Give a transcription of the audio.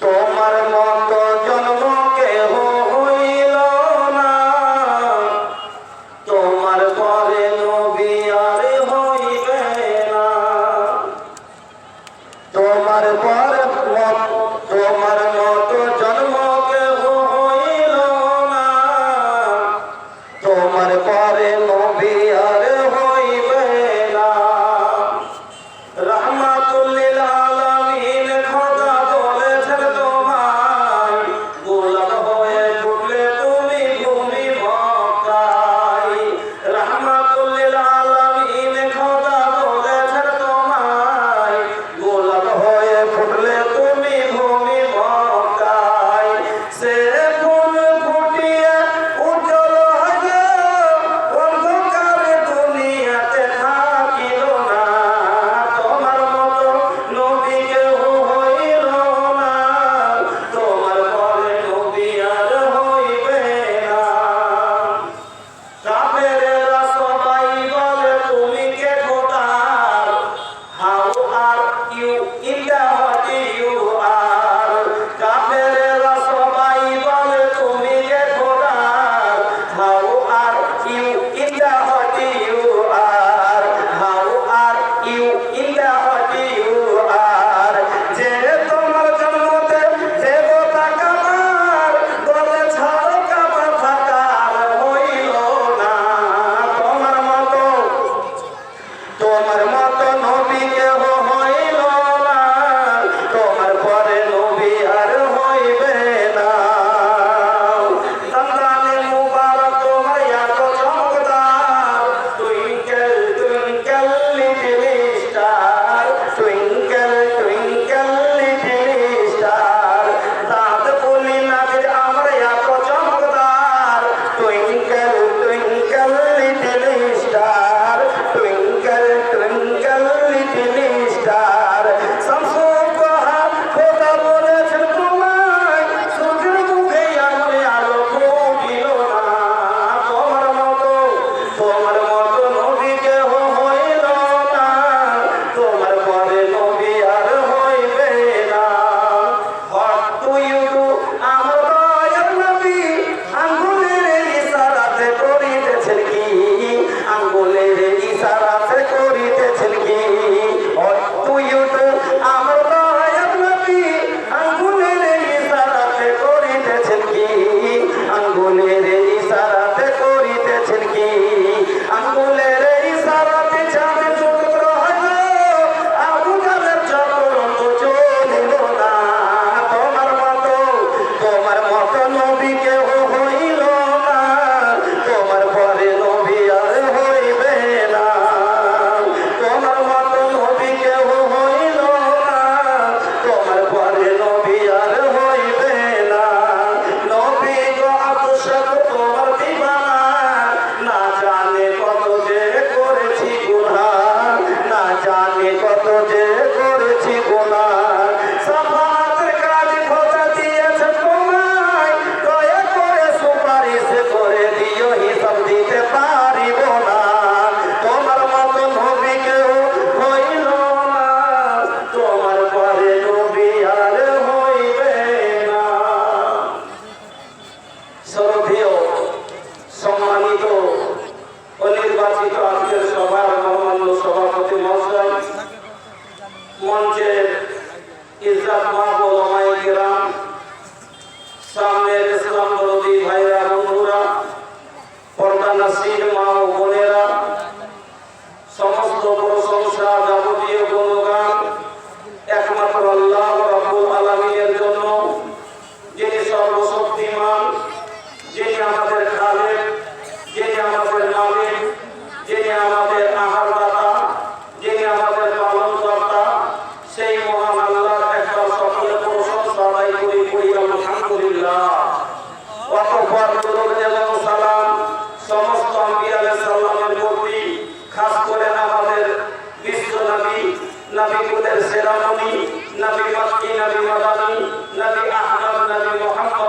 তোমার মতো জন্ম তোমার সভাপতি মহাশয় মঞ্চের ইজ্জাত মাহবুলামাই সামনের ইসলাম বিরোধী ভাইরা বন্ধুরা, পর্দা নাসির মা ও বোনেরা, সমস্ত প্রশংসা যাবতীয় গুণগান একমাত্র আল্লাহ রব্বুল আলমিনের জন্য, যিনি সর্বশক্তিমান, যিনি আমাদের খাস করে আমাদের বিশ্ব নবী নবীদের সেরা নবী নবী মক্কি নবী মাদানী, নবী আহমদ নবী মোহাম্মদ।